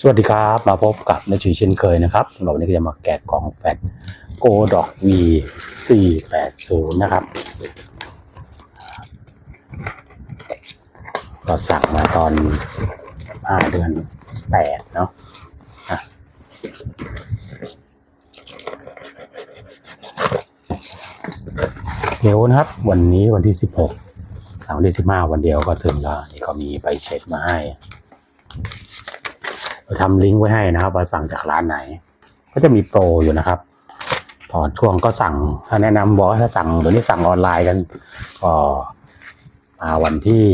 สวัสดีครับ มาพบกับนาชีเช่นเคยนะครับสำหรับวันนี้ก็จะมาแกะกล่องแฟตโกดอก V 480นย์นะครับก็สั่งมาตอน5เดือน8เนาะอะเร็วนะครับ วันนี้วันที่16สามวันที่15วันเดียวก็ถึงแล้วนี่ก็มีใบเสร็จมาให้ เราทำลิงก์ไว้ให้นะครับว่าสั่งจากร้านไหน ก็จะมีโปรอยู่นะครับพอช่วงก็สั่งถ้าแนะนำบอกถ้าสั่งเดี๋ยวนี้สั่งออนไลน์กันก็มาวันที่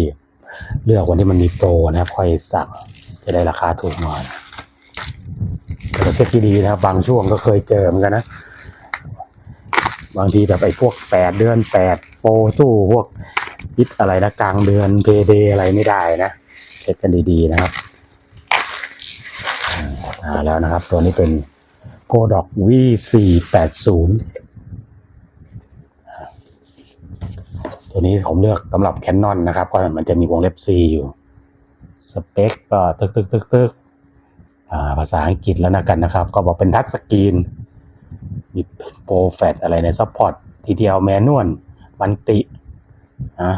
เลือกวันที่มันมีโปรนะครับค่อยสั่งจะได้ราคาถูกหน่อยแต่เช็คที่ดีนะครับบางช่วงก็เคยเจอเหมือนกันนะบางทีแบบไอ้พวกแปดเดือนแปดโปรสู้พวกยิดอะไรนะกลางเดือนเพเดอะไรไม่ได้นะเช็คกันดีๆนะครับ อ่าแล้วนะครับ ตัวนี้เป็นโกดอก V480 ตัวนี้ผมเลือกสำหรับ Canon นะครับ ก็มันจะมีวงเล็บ C อยู่ สเปคก็ตึกตึกตึกตึกอ่าภาษาอังกฤษแล้วนะกันนะครับ ก็บอกเป็นทัชสกรีน มีโปรแฟตอะไรในซัพพอร์ตทีเดียวแมนนวลมันตินะ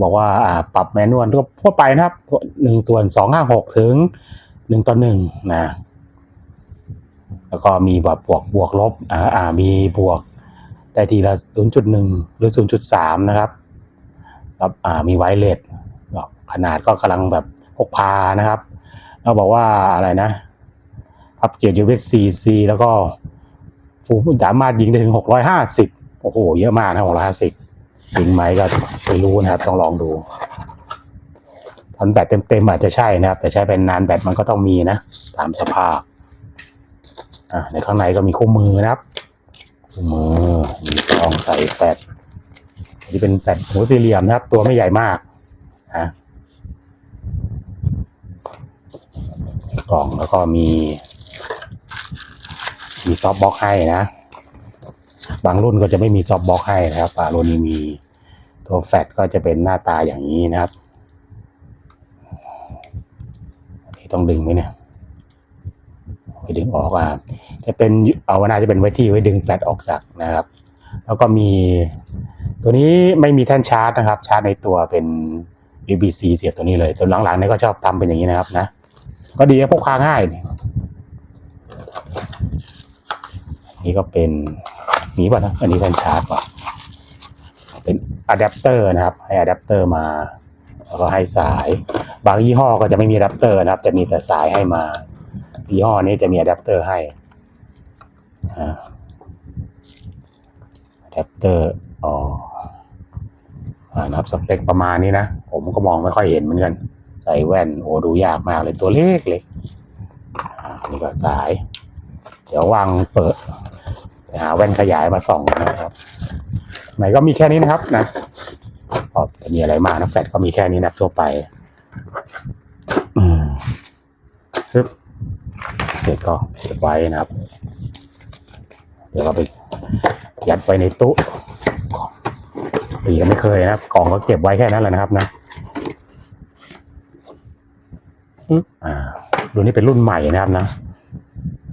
บอกว่าอ่าปรับแมนนวลทั่วไปนะครับหนึ่งส่วนสองห้าหกถึง หนึ่งต่อหนึ่งนะ แล้วก็มีแบบบวกบวกลบอ่าอ่ามีบวกได้ทีละศูนย์จุดหนึ่งหรือศูนย์จุดสามนะครับแล้วอ่ามีไวเลสขนาดก็กำลังแบบพกพานะครับแล้วบอกว่าอะไรนะอัปเกรด USB C แล้วก็ฟูสามารถยิงได้ถึงหกร้อยห้าสิบโอ้โห เยอะมากนะหกร้อยห้าสิบจริงไหมก็ไม่รู้นะครับ ต้องลองดู พันแบตเต็มๆอาจจะใช่นะครับ แต่ใช้เป็นนานแบตมันก็ต้องมีนะตามสภาพอ่าในข้างในก็มีคู่มือนะครับคู่มือมีซองใส่แฟตอันนี้เป็นแฟตหัวสี่เหลี่ยมนะครับ ตัวไม่ใหญ่มากนะกล่องแล้วก็มี มีซอฟต์บ็อกซ์ให้นะ บางรุ่นก็จะไม่มีซอฟต์บ็อกซ์ให้นะครับบางรุ่นนี้มีตัวแฟตก็จะเป็นหน้าตาอย่างนี้นะครับ ต้องดึงไหมเนี่ยไว้ดึงออกอะจะเป็นเอาวนาจะเป็นไว้ที่ไว้ดึงแฟลชออกจากนะครับ แล้วก็มี ตัวนี้ไม่มีแท่นชาร์จนะครับ ชาร์จในตัวเป็น USB-C เสียบตัวนี้เลยตัวหลังๆนี่ก็ชอบทำเป็นอย่างนี้นะครับนะ ก็ดีนะพกพาง่ายนี่ก็เป็นมีป่ะนะอันนี้แท่นชาร์จป่ะเป็นอะแดปเตอร์นะครับ ให้อะแดปเตอร์มา ก็ให้สาย บางยี่ห้อก็จะไม่มีอะแดปเตอร์นะครับ จะมีแต่สายให้มายี่ห้อนี้จะมีอะแดปเตอร์ให้อะแดปเตอร์อ๋อนะครับสเปคประมาณนี้นะ ผมก็มองไม่ค่อยเห็นเหมือนกัน ใส่แว่น โอ้ดูยากมากเลยตัวเล็กเล็กนี่ก็สาย เดี๋ยววางเปิดหาแว่นขยายมาส่องนะครับ ไหนก็มีแค่นี้นะครับนะ ก็จะมีอะไรมากนะแฟลชก็มีแค่นี้นะทั่วไปอืมปึ๊บเสร็จก็เก็บไว้นะครับ เดี๋ยวเราไปยัดไว้ในตู้ตีก็ไม่เคยนะครับกล่องก็เก็บไว้แค่นั้นแหละนะครับนะปึ๊บอ่ารุ่นนี้เป็นรุ่นใหม่นะครับนะ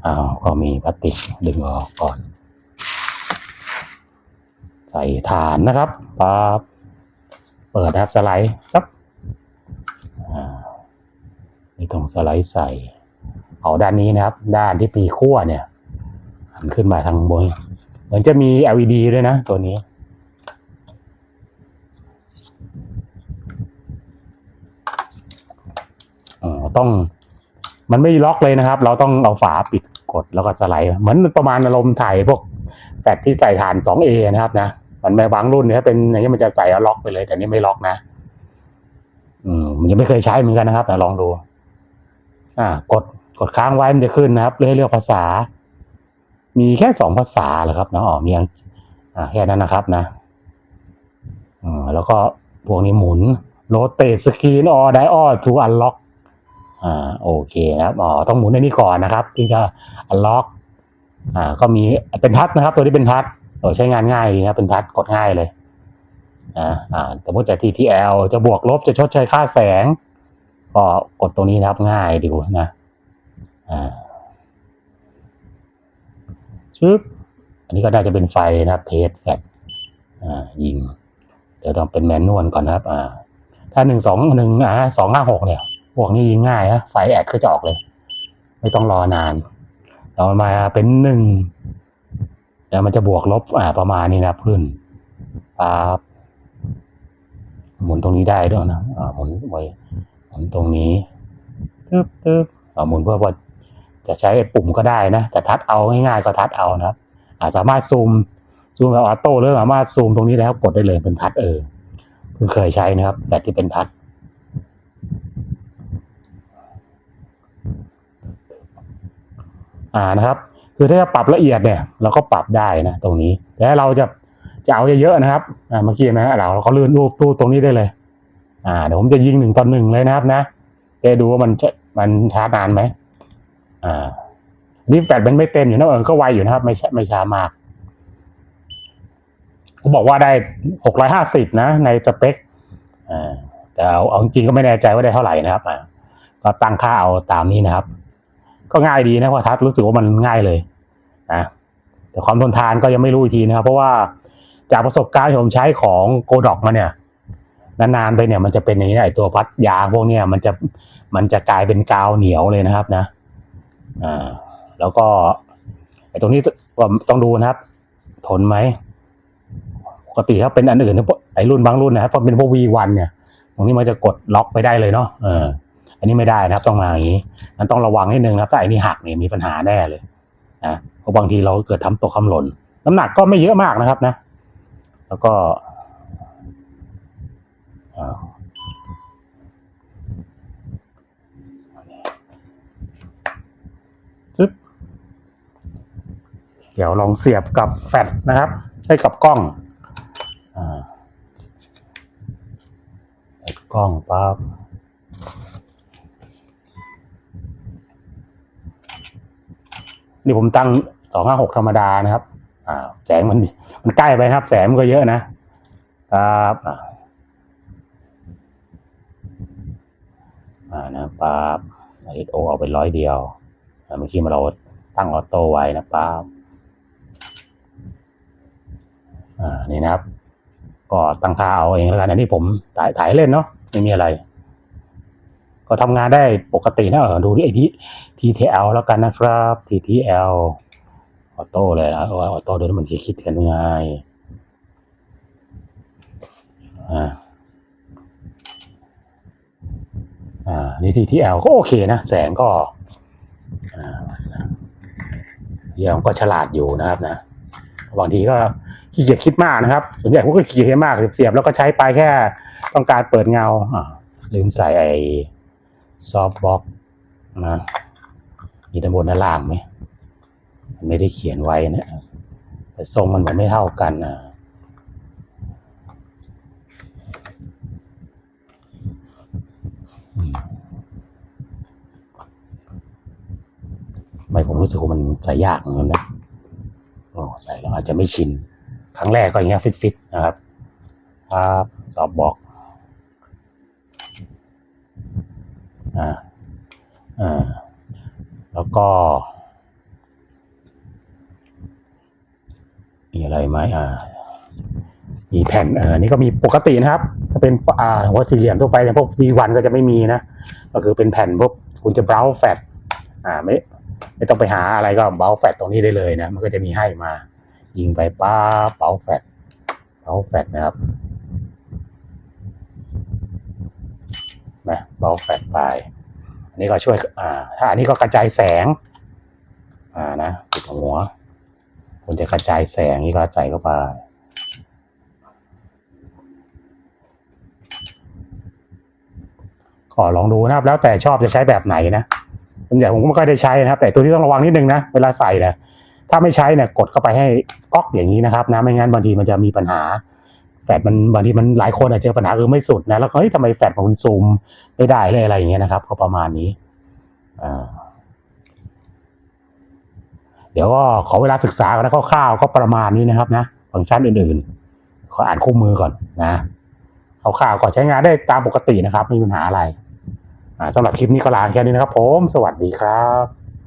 อ้าวก็มีพลาสติกดึงออกก่อน ใส่ฐานนะครับปั๊บ เปิดนะครับสไลด์ซับอ่านี่ตรงสไลด์ใส่ เอาด้านนี้นะครับ ด้านที่ปีขั้วเนี่ยหันขึ้นมาทางบนเหมือนจะมี LED ด้วยนะตัวนี้อ๋อต้องมันไม่ล็อกเลยนะครับ เราต้องเอาฝาปิดกดแล้วก็สไลด์เหมือนประมาณอารมณ์ถ่ายพวกแฟลชที่ใส่ฐาน 2A นะครับนะ มันในบางรุ่นเนี่ยเป็นอย่างนี้มันจะใส่แล้วล็อกไปเลย แต่นี่ไม่ล็อกนะ อืมมันจะไม่เคยใช้เหมือนกันนะครับแต่ลองดู อ่า กดกดค้างไว้มันจะขึ้นนะครับเลือกเลือกภาษา มีแค่สองภาษาเหรอครับนะอ๋อมีอังอ่าแค่นั้นนะครับนะอืมแล้วก็พวกนี้หมุนโรเต e สกรีนออไดออทูอันล็อกอ่าโอเคนะครับอ๋อต้องหมุนในนี้ก่อนนะครับที่จะอันล็อกอ่าก็มีเป็นทัชนะครับ ตัวนี้เป็นทัช อ้ใช้งานง่ายดีนะเป็นทัชกดง่ายเลยอ่าอ่าสมมติจะ TTL จะบวกลบจะชดเชยค่าแสง ก็กดตรงนี้นะครับง่ายดูนะอ่าชึบอันนี้ก็น่าจะเป็นไฟนะครับเทสแฟลอ่ายิง เดี๋ยวต้องเป็นแมนนวลก่อนนะครับอ่าถ้าหนึ่งสองหนึ่งอ่าสองห้าหกเนี่ยพวกนี้ยิงง่ายนะไฟแอดก็จะออกเลย ไม่ต้องรอนานต่อมาเป็นหนึ่ง แล้วมันจะบวกลบอ่าประมาณนี้นะเพื้นปั๊บหมุนตรงนี้ได้ด้วยนะอ่าหมุนไว้หมุนตรงนี้ตึ๊บตึ๊บอ่าหมุนเพื่อว่าจะใช้ปุ่มก็ได้นะ แต่ทัดเอาง่ายๆก็ทัดเอานะอ่าสามารถซูมซูมแบบออโต้หรือสามารถซูมตรงนี้แล้วกดได้เลยเป็นทัดเออเพิ่งเคยใช้นะครับแต่ที่เป็นทัดอ่านะครับ คือถ้าจะปรับละเอียดเนี่ย เราก็ปรับได้นะตรงนี้ แต่เราจะจะเอาเยอะๆนะครับอ่าเมื่อกี้นะเราเราก็เลื่อนรูปตู้ตรงนี้ได้เลย อ่าเดี๋ยวผมจะยิงหนึ่งต่อหนึ่งเลยนะครับนะจะดูว่ามันจะมันช้านานไหมอ่านี่แฟดมันไม่เต็มอยู่นะเออก็ไวอยู่นะครับ ไม่ช้าไม่ช้ามากเขาบอกว่าได้หกร้อยห้าสิบนะ ในสเปคอ่าแต่เอาเอาจริงก็ไม่แน่ใจว่าได้เท่าไหร่นะครับอ่าก็ตั้งค่าเอาตามนี้นะครับ ก็ง่ายดีนะว่าทัดรู้สึกว่ามันง่ายเลยนะแต่ความทนทานก็ยังไม่รู้อีกทีนะครับ เพราะว่าจากประสบการณ์ที่ผมใช้ของโกดอกมาเนี่ยนานๆไปเนี่ยมันจะเป็นอย่างนี้ไอตัวพัดยางพวกเนี้ยมันจะมันจะกลายเป็นกาวเหนียวเลยนะครับนะอ่าแล้วก็ไอตรงนี้ว่าต้องดูนะครับ ทนไหมปกติถ้าเป็นอันอื่นนะพวกไอรุ่นบางรุ่นนะครับพอเป็นพวก V1 เนี่ย ตรงนี้มันจะกดล็อกไปได้เลยเนาะเออ นนี้ไม่ได้นะครับต้องมาอย่างนี้มันต้องระวังนิดนึงนะครับถ้าไอ้นี่หักเนี่ยมีปัญหาแน่เลยนะเพราะบางทีเราเกิดทำตกคำหล่นน้ำหนักก็ไม่เยอะมากนะครับนะ แล้วก็ซึบเดี๋ยวลองเสียบกับแฟลชนะครับ ให้กับกล้องอกล้องปั๊บ นี่ผมตั้งสองห้าหกธรรมดานะครับ อ่า แสงมันมันใกล้ไปนะครับ แสงมันก็เยอะนะครับอ่านะปั๊บเอสโอเอาเป็นร้อยเดียวเมื่อกี้มาเราตั้งออโต้ไว้นะปั๊บอ่านี่นะครับ ก็ตั้งค่าเอาเองแล้วกันอันนี้ผมถ่ายถ่ายเล่นเนาะไม่มีอะไร ก็ทำงานได้ปกตินะเออดูที่ไอที่ TTL แล้วกันนะครับ TTL ออโต้เลยนะว่าออโต้เดี๋ยวมันจะคิดกันยังไงอ่าอ่านี่ TTL ก็โอเคนะ แสงก็อ่าเยี่ยมก็ฉลาดอยู่นะครับนะบางทีก็ขี้เกียจคิดมากนะครับส่วนใหญ่ผมก็ขี้เกียจมากเสียบแล้วก็ใช้ไปแค่ต้องการเปิดเงาอ่าลืมใส่ไอ ซอฟบ็อกนะมีด้านบนด้านล่างไหมมันไม่ได้เขียนไว้นะแต่ทรงมันเหมือนไม่เท่ากันนะไม่ผมรู้สึกว่ามันใส่ยากเหมือนกันนะโอ้ใส่แล้วอาจจะไม่ชิน ครั้งแรกก็อย่างเงี้ยฟิตๆนะครับ ครับสอบบอก อ่า อ่า แล้ว ก็มีอะไรไหมอ่ามีแผ่นเออนี่ก็มีปกตินะครับ ถ้าเป็นอ่าหัวสี่เหลี่ยมทั่วไปอย่างพวก V1 ก็จะไม่มีนะ ก็คือเป็นแผ่นพวกคุณจะเบราว์แฟตอ่าไม่ไม่ต้องไปหาอะไรก็เบราว์แฟตตรงนี้ได้เลยนะ มันก็จะมีให้มา ยิงไปป้าเบราว์แฟตเบราว์แฟตนะครับนะเบราว์แฟตไป อันนี้ก็ช่วยอ่าถ้าอันนี้ก็กระจายแสง อ่านะปิดหัวคุณจะกระจายแสงนี่ก็ใส่เข้าไปก็ลองดูนะครับ แล้วแต่ชอบจะใช้แบบไหนนะส่วนใหญ่ผมก็ไม่ค่อยได้ใช้นะครับ แต่ตัวนี้ต้องระวังนิดนึงนะเวลาใส่นะถ้าไม่ใช้เนี่ยกดเข้าไปให้ก๊อกอย่างนี้นะครับนะไม่งั้นบางทีมันจะมีปัญหา แฟดมันบางทีมันหลายคนอาจจะเจอปัญหาคือไม่สุดนะแล้วเฮ้ยทำไมแฟดของคุณซูมไม่ได้เลยอะไรอย่างเงี้ยนะครับ ก็ประมาณนี้อ่าเดี๋ยวก็ขอเวลาศึกษากันนะคร่าวๆก็ประมาณนี้นะครับนะฟังก์ชันอื่นๆ ขออ่านคู่มือก่อนนะคร่าวๆก่อนใช้งานได้ตามปกตินะครับไม่มีปัญหาอะไรสำหรับคลิปนี้ก็ลาแค่นี้นะครับผม สวัสดีครับ